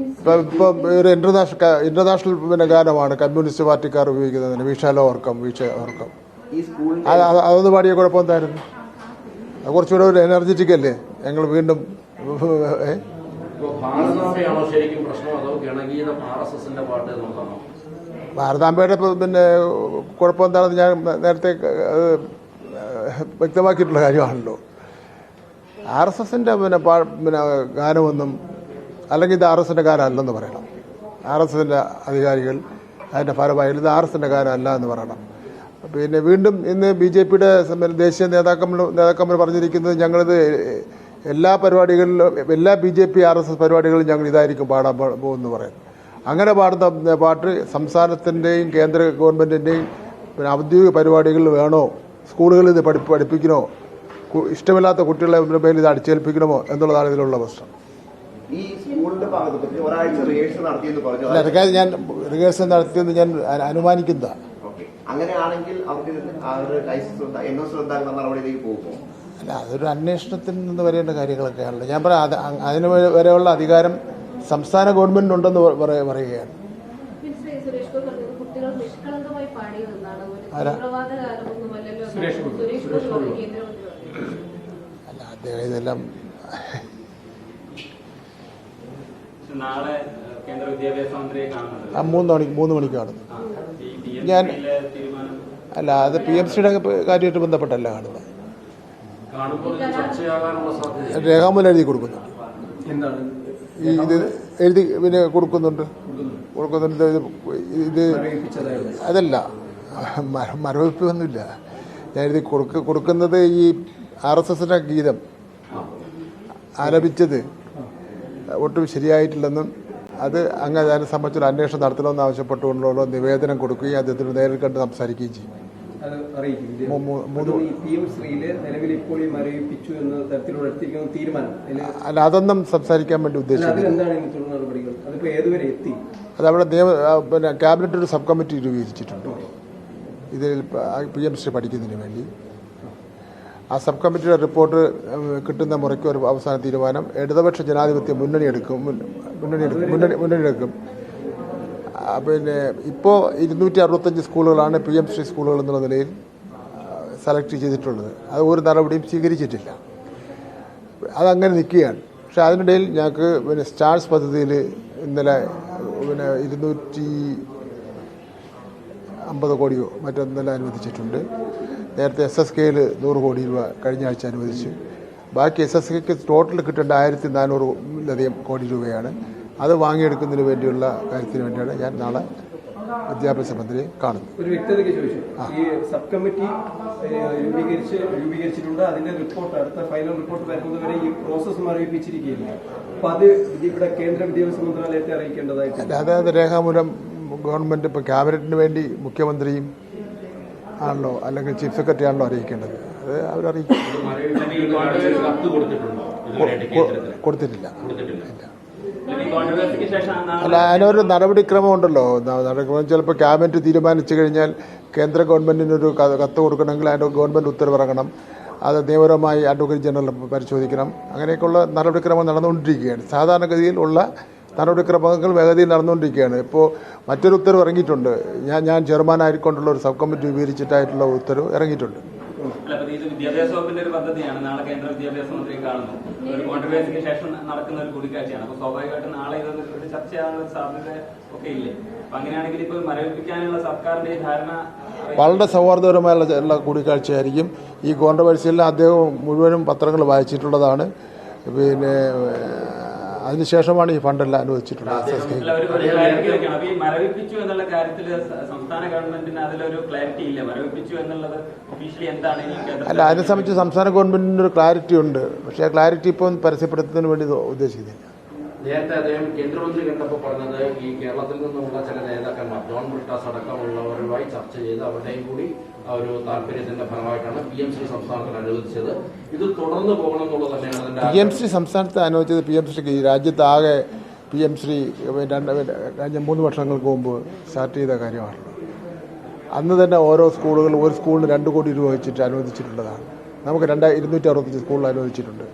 ഇപ്പം ഇപ്പം ഒരു ഇന്റർനാഷണൽ ഇന്റർനാഷണൽ പിന്നെ ഗാനമാണ്. കമ്മ്യൂണിസ്റ്റ് പാർട്ടിക്കാർ ഉപയോഗിക്കുന്നത് വിശാല ഓർക്കം അതൊന്ന് പാടിയ കുഴപ്പം എന്തായിരുന്നു? കുറച്ചുകൂടെ ഒരു എനർജറ്റിക് അല്ലേ? ഞങ്ങൾ വീണ്ടും എസിന്റെ ഭാരതാംബയുടെ ഇപ്പം പിന്നെ കുഴപ്പം എന്താണെന്ന് ഞാൻ നേരത്തെ വ്യക്തമാക്കിയിട്ടുള്ള കാര്യമാണല്ലോ. ആർ എസ് എസിന്റെ പിന്നെ പിന്നെ ഗാനമൊന്നും അല്ലെങ്കിൽ ഇത് ആർ എസ് എസിന്റെ ഗാനമല്ലെന്ന് പറയണം. ആർ എസ് എസിന്റെ അധികാരികൾ അതിന്റെ ഫലമായി ഇത് ആർ എസ് എസിന്റെ കാലമല്ല എന്ന് പറയണം. പിന്നെ വീണ്ടും ഇന്ന് ബി ജെ പിയുടെ ദേശീയ നേതാക്കന്മാർ നേതാക്കന്മാർ പറഞ്ഞിരിക്കുന്നത് ഞങ്ങളിത് എല്ലാ പരിപാടികളിലും എല്ലാ B J P R S S പരിപാടികളിലും ഞങ്ങൾ ഇതായിരിക്കും പാടാൻ പോകുമെന്ന് പറയുന്നു. അങ്ങനെ പാടുന്ന പാട്ട് സംസ്ഥാനത്തിന്റെയും കേന്ദ്ര ഗവൺമെന്റിന്റെയും പിന്നെ ഔദ്യോഗിക പരിപാടികളിൽ വേണോ? സ്കൂളുകളിൽ ഇത് പഠി പഠിപ്പിക്കണോ? ഇഷ്ടമില്ലാത്ത കുട്ടികളെ മേൽ ഇത് അടിച്ചേൽപ്പിക്കണമോ? എന്നുള്ളതാണ് ഇതിലുള്ള പ്രശ്നം ഈ സ്കൂളിന്റെ ഭാഗത്ത് ഇപ്പൊ ഒരാഴ്ച റിഹേഴ്സൽ നടത്തിയെന്ന് പറഞ്ഞു അല്ല ഞാൻ റിഹേഴ്സൽ നടത്തിയെന്ന് ഞാൻ അനുമാനിക്കുന്നതാണ് അങ്ങനെയാണെങ്കിൽ അല്ല അതൊരു അന്വേഷണത്തിൽ നിന്ന് വരേണ്ട കാര്യങ്ങളൊക്കെയാണല്ലോ. ഞാൻ പറയാം അതിന് വരെ- വരെയുള്ള അധികാരം സംസ്ഥാന ഗവൺമെന്റിനുണ്ടെന്ന് പറയുകയാണ്. അല്ല. അദ്ദേഹം ഗോപി നാളെ കേന്ദ്ര വിദ്യാഭ്യാസ മന്ത്രിയെ കാണുന്നത് ആ മൂന്ന് മണിക്ക് മൂന്ന് മണിക്ക് എം ഞാൻ- അല്ല അത് പി എം സിയുടെ കാര്യമായിട്ട് ബന്ധപ്പെട്ടല്ല കാണുന്നത്. കാണുമ്പോൾ ചർച്ചയാകാനുള്ള സാധ്യത രേഖാമൂലം എഴുതി കൊടുക്കുന്നുണ്ട് ഇത് എഴുതി പിന്നെ കൊടുക്കുന്നുണ്ട്. കൊടുക്കുന്നുണ്ട് ഇത് അതല്ല മര- മരവിപ്പൊന്നുമില്ല ഞാൻ എഴുതി കൊടുക്ക കൊടുക്കുന്നത് ഈ ആർ എസ് എസിന്റെ ഗീതം ആലപിച്ചത് ഒട്ടും ശരിയായിട്ടില്ലെന്നും അത് അങ്ങ് അതിനെ സംബന്ധിച്ചൊരു അന്വേഷണം നടത്തണമെന്ന് ആവശ്യപ്പെട്ടുകൊണ്ടുള്ള നിവേദനം കൊടുക്കുകയും അദ്ദേഹത്തിന് നേരിൽ കണ്ട് സംസാരിക്കുകയും ചെയ്യും. അല്ല അതൊന്നും സംസാരിക്കാൻ വേണ്ടി ഉദ്ദേശിച്ചു ഉദ്ദേശിക്കുന്നത് അതിലെന്താണ് നടപടികൾ? അതിപ്പോ ഏതുവരെ എത്തി? അത് അവിടെ നിയമ പിന്നെ ക്യാബിനറ്റ് ഒരു സബ് കമ്മിറ്റി രൂപീകരിച്ചിട്ടുണ്ട് ഇതിൽ പി എം ശ്രീ പഠിക്കുന്നതിന് വേണ്ടി. ആ സബ് കമ്മിറ്റിയുടെ റിപ്പോർട്ട് കിട്ടുന്ന മുറയ്ക്ക് ഒരു അവസാന തീരുമാനം. ഇടതുപക്ഷ ജനാധിപത്യ മുന്നണി എടുക്കും. മുന്നണി മുന്നണി മുന്നണി എടുക്കും. പിന്നെ ഇപ്പോൾ ഇരുന്നൂറ്റി അറുപത്തഞ്ച് സ്കൂളുകളാണ് പി എം ശ്രീ സ്കൂളുകൾ എന്നുള്ള നിലയിൽ സെലക്ട് ചെയ്തിട്ടുള്ളത്. അത് ഒരു നടപടിയും സ്വീകരിച്ചിട്ടില്ല. അതങ്ങനെ നിൽക്കുകയാണ്. പക്ഷേ അതിനിടയിൽ ഞങ്ങൾക്ക് പിന്നെ സ്റ്റാർസ് പദ്ധതിയിൽ ഇന്നലെ പിന്നെ ഇരുന്നൂറ്റി അമ്പത് കോടിയോ മറ്റൊന്നെല്ലാം അനുവദിച്ചിട്ടുണ്ട്. നേരത്തെ എസ് എസ് കെയിൽ നൂറ് കോടി രൂപ കഴിഞ്ഞ ആഴ്ച അനുവദിച്ചു. ബാക്കി എസ് എസ് കെക്ക് ടോട്ടൽ കിട്ടേണ്ട ആയിരത്തി നാനൂറിലധികം കോടി രൂപയാണ്. അത് വാങ്ങിയെടുക്കുന്നതിന് വേണ്ടിയുള്ള കാര്യത്തിന് വേണ്ടിയാണ് ഞാൻ നാളെ വിദ്യാഭ്യാസ മന്ത്രിയെ കാണുന്നത്. ഒരു വ്യക്തതയ്ക്ക് ചോദിച്ചു. ഈ സബ് കമ്മിറ്റി ഏഹ്, രൂപീകരിച്ച് രൂപീകരിച്ചിട്ടുണ്ട്. അതിന്റെ റിപ്പോർട്ട് അടുത്ത ഫൈനൽ റിപ്പോർട്ട് വരുന്നത് വരെ ഈ പ്രോസസ്സ് മരവിപ്പിച്ചിരിക്കുകയില്ല അപ്പൊ അത് ഇവിടെ കേന്ദ്ര വിദ്യാഭ്യാസ മന്ത്രാലയത്തെ അറിയിക്കേണ്ടതായിട്ട് അല്ലാതെ രേഖാമൂലം ഗവൺമെന്റ് ഇപ്പോൾ ക്യാബിനറ്റിന് വേണ്ടി മുഖ്യമന്ത്രിയും ആണല്ലോ അല്ലെങ്കിൽ ചീഫ് സെക്രട്ടറി ആണല്ലോ അറിയിക്കേണ്ടത്. അത് അവരറിയിക്കും. കൊടുത്തിട്ടില്ല. അല്ല അതിനൊരു നടപടിക്രമം ഉണ്ടല്ലോ. നടപടിക്രമം ചിലപ്പോൾ ക്യാബിനറ്റ് തീരുമാനിച്ചു കഴിഞ്ഞാൽ കേന്ദ്ര ഗവൺമെന്റിനൊരു കത്ത് കൊടുക്കണമെങ്കിൽ അതിന്റെ ഗവൺമെന്റ് ഉത്തരവിറങ്ങണം. അത് നിയമപരമായി അഡ്വക്കേറ്റ് ജനറൽ പരിശോധിക്കണം. അങ്ങനെയൊക്കെയുള്ള നടപടിക്രമം നടന്നുകൊണ്ടിരിക്കുകയാണ്. സാധാരണഗതിയിൽ ഉള്ള നടപടിക്രമങ്ങൾ വേഗതയിൽ നടന്നുകൊണ്ടിരിക്കുകയാണ്. ഇപ്പോൾ മറ്റൊരു ഉത്തരവ് ഇറങ്ങിയിട്ടുണ്ട്. ഞാൻ ഞാൻ ചെയർമാനായിക്കൊണ്ടുള്ള ഒരു സബ് കമ്മിറ്റി രൂപീകരിച്ചിട്ടായിട്ടുള്ള ഉത്തരവ് ഇറങ്ങിയിട്ടുണ്ട്. വിദ്യാഭ്യാസ വകുപ്പിന്റെ ഒരു പദ്ധതിയാണ്. നാളെ കേന്ദ്ര വിദ്യാഭ്യാസ മന്ത്രി കാണുന്നു. ഒരു കോൺട്രവേഴ്സിക്ക് ശേഷം നടക്കുന്ന ഒരു കൂടിക്കാഴ്ചയാണ്. അപ്പൊ സ്വാഭാവികമായിട്ടും നാളെ ഇതൊരു ഒരു ചർച്ചയാകാനുള്ള ഒരു സാധ്യത ഒക്കെ ഇല്ലേ? അപ്പൊ അങ്ങനെയാണെങ്കിൽ ഇപ്പൊ മരവിപ്പിക്കാനുള്ള സർക്കാരിന്റെ ധാരണ വളരെ സൗഹാർദ്ദപരമായുള്ള കൂടിക്കാഴ്ചയായിരിക്കും. ഈ കോൺട്രവേഴ്സിയെല്ലാം അദ്ദേഹം മുഴുവനും പത്രങ്ങൾ വായിച്ചിട്ടുള്ളതാണ്. പിന്നെ അതിനുശേഷമാണ് ഈ ഫണ്ടെല്ലാം അനുവദിച്ചിട്ടുള്ളത്. അല്ല, ഒരു ഒരു ക്ലാരിറ്റി വെക്കണം. ഈ മരവിപ്പിച്ചു എന്നുള്ള കാര്യത്തിൽ സംസ്ഥാന ഗവൺമെന്റിന് അതിലൊരു ക്ലാരിറ്റി ഇല്ല. മരവിപ്പിച്ചു എന്നുള്ളത് ഒഫീഷ്യലി എന്താണ്? ഇനി അല്ല അതിനെ സംബന്ധിച്ച് സംസ്ഥാന ഗവൺമെന്റിന് ഒരു ക്ലാരിറ്റി ഉണ്ട്. പക്ഷേ ആ ക്ലാരിറ്റി ഇപ്പം പരസ്യപ്പെടുത്തുന്നതിന് വേണ്ടി ഉദ്ദേശിക്കുന്നില്ല. നേരത്തെ അദ്ദേഹം കേന്ദ്രമന്ത്രി കണ്ടപ്പോൾ പറഞ്ഞത് ഈ കേരളത്തിൽ നിന്നുള്ള ചില നേതാക്കന്മാർ ജോൺ ബ്രിട്ടാസ് അടക്കമുള്ളവരുമായി ചർച്ച ചെയ്ത് അവരുടെയും കൂടി ഒരു താല്പര്യത്തിന്റെ ഫലമായിട്ടാണ് പി എം സി സംസ്ഥാനത്തിന് അനുവദിച്ചത്. ഇത് തുടർന്ന് പോകണം എന്നുള്ളത് തന്നെയാണ് പി എം ശ്രീ സംസ്ഥാനത്ത് അനുവദിച്ചത് പി എം ഈ രാജ്യത്താകെ പി എം ശ്രീ രണ്ട് മൂന്ന് വർഷങ്ങൾക്ക് മുമ്പ് സ്റ്റാർട്ട് ചെയ്ത കാര്യമാണല്ലോ. അന്ന് തന്നെ ഓരോ സ്കൂളുകൾ ഒരു സ്കൂളിന് രണ്ട് കോടി രൂപ വെച്ചിട്ട് അനുവദിച്ചിട്ടുള്ളതാണ്. നമുക്ക് രണ്ട് ഇരുന്നൂറ്റി അറുപത്തഞ്ച് സ്കൂളിൽ അനുവദിച്ചിട്ടുണ്ട്.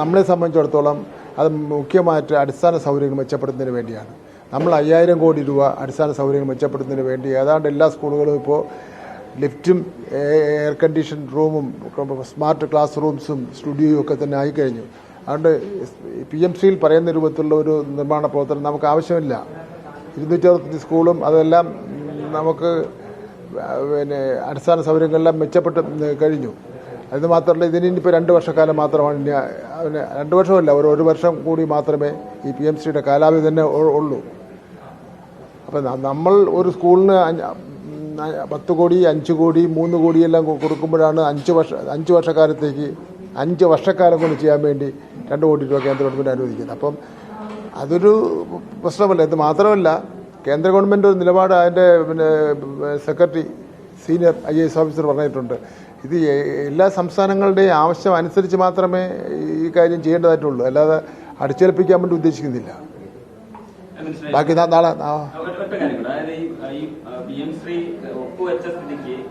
നമ്മളെ സംബന്ധിച്ചിടത്തോളം അത് മുഖ്യമായിട്ട് അടിസ്ഥാന സൗകര്യങ്ങൾ മെച്ചപ്പെടുത്തുന്നതിന് വേണ്ടിയാണ്. നമ്മൾ അയ്യായിരം കോടി രൂപ അടിസ്ഥാന സൗകര്യങ്ങൾ മെച്ചപ്പെടുത്തുന്നതിന് വേണ്ടി ഏതാണ്ട് എല്ലാ സ്കൂളുകളും ഇപ്പോൾ ലിഫ്റ്റും എയർ കണ്ടീഷൻ റൂമും സ്മാർട്ട് ക്ലാസ് റൂംസും സ്റ്റുഡിയോയും ഒക്കെ തന്നെ ആയിക്കഴിഞ്ഞു അതുകൊണ്ട് പി എം സിയിൽ പറയുന്ന രൂപത്തിലുള്ള ഒരു നിർമ്മാണ പ്രവർത്തനം നമുക്ക് ആവശ്യമില്ല. ഇരുന്നൂറ്റി അറുപത്തഞ്ച് സ്കൂളും അതെല്ലാം നമുക്ക് പിന്നെ അടിസ്ഥാന സൗകര്യങ്ങളെല്ലാം മെച്ചപ്പെട്ട് കഴിഞ്ഞു. അത് മാത്രമല്ല ഇതിന് ഇനിയിപ്പോൾ രണ്ട് വർഷക്കാലം മാത്രമാണ് അതിന് രണ്ട് വർഷമല്ല ഒരു ഒരു വർഷം കൂടി മാത്രമേ ഈ പി എം സിയുടെ കാലാവധി തന്നെ ഉള്ളൂ. അപ്പം നമ്മൾ ഒരു സ്കൂളിന് പത്ത് കോടി അഞ്ച് കോടി മൂന്ന് കോടിയെല്ലാം കൊടുക്കുമ്പോഴാണ് അഞ്ച് വർഷ അഞ്ച് വർഷക്കാലത്തേക്ക് അഞ്ച് വർഷക്കാലം കൊണ്ട് ചെയ്യാൻ വേണ്ടി രണ്ട് കോടി രൂപ കേന്ദ്ര ഗവൺമെന്റ് അനുവദിക്കുന്നത്. അപ്പം അതൊരു പ്രശ്നമല്ല. ഇത് മാത്രമല്ല കേന്ദ്ര ഗവൺമെന്റ് ഒരു നിലപാട് അതിന്റെ പിന്നെ secretary senior I S officer പറഞ്ഞിട്ടുണ്ട്. ഇത് എല്ലാ സംസ്ഥാനങ്ങളുടെയും ആവശ്യം അനുസരിച്ച് മാത്രമേ ഈ കാര്യം ചെയ്യേണ്ടതായിട്ടുള്ളൂ. അല്ലാതെ അടിച്ചേൽപ്പിക്കാൻ വേണ്ടി ഉദ്ദേശിക്കുന്നില്ല. ബാക്കി നാളെ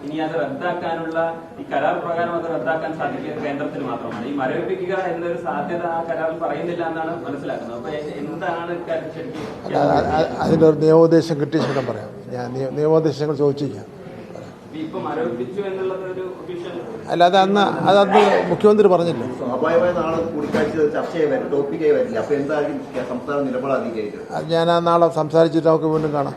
ഇനി അത് റദ്ദാക്കാനുള്ള ഈ കരാർ പ്രകാരം അത് റദ്ദാക്കാൻ സാധിക്കുക കേന്ദ്രത്തിന് മാത്രമാണ്. ഈ മരവിപ്പിക്കുക എന്നൊരു സാധ്യത ആ കരാറിൽ പറയുന്നില്ല എന്നാണ് മനസ്സിലാക്കുന്നത്. അപ്പൊ എന്താണ് ഇക്കാര്യത്തിൽ ശരിക്കും അ- അ- അതിന്റെ ഒരു നിയമോപദേശം കിട്ടിയ ശേഷം പറയാം. ഞാൻ നിയമോദ്ദേശങ്ങൾ നിയമോപദേശങ്ങൾ ചോദിച്ചിരിക്കാം. അല്ലാതെ അന്ന് അതന്ന് മുഖ്യമന്ത്രി പറഞ്ഞില്ല? അത് ഞാൻ ആ നാളെ സംസാരിച്ചിട്ട് നമുക്ക് വീണ്ടും കാണാം.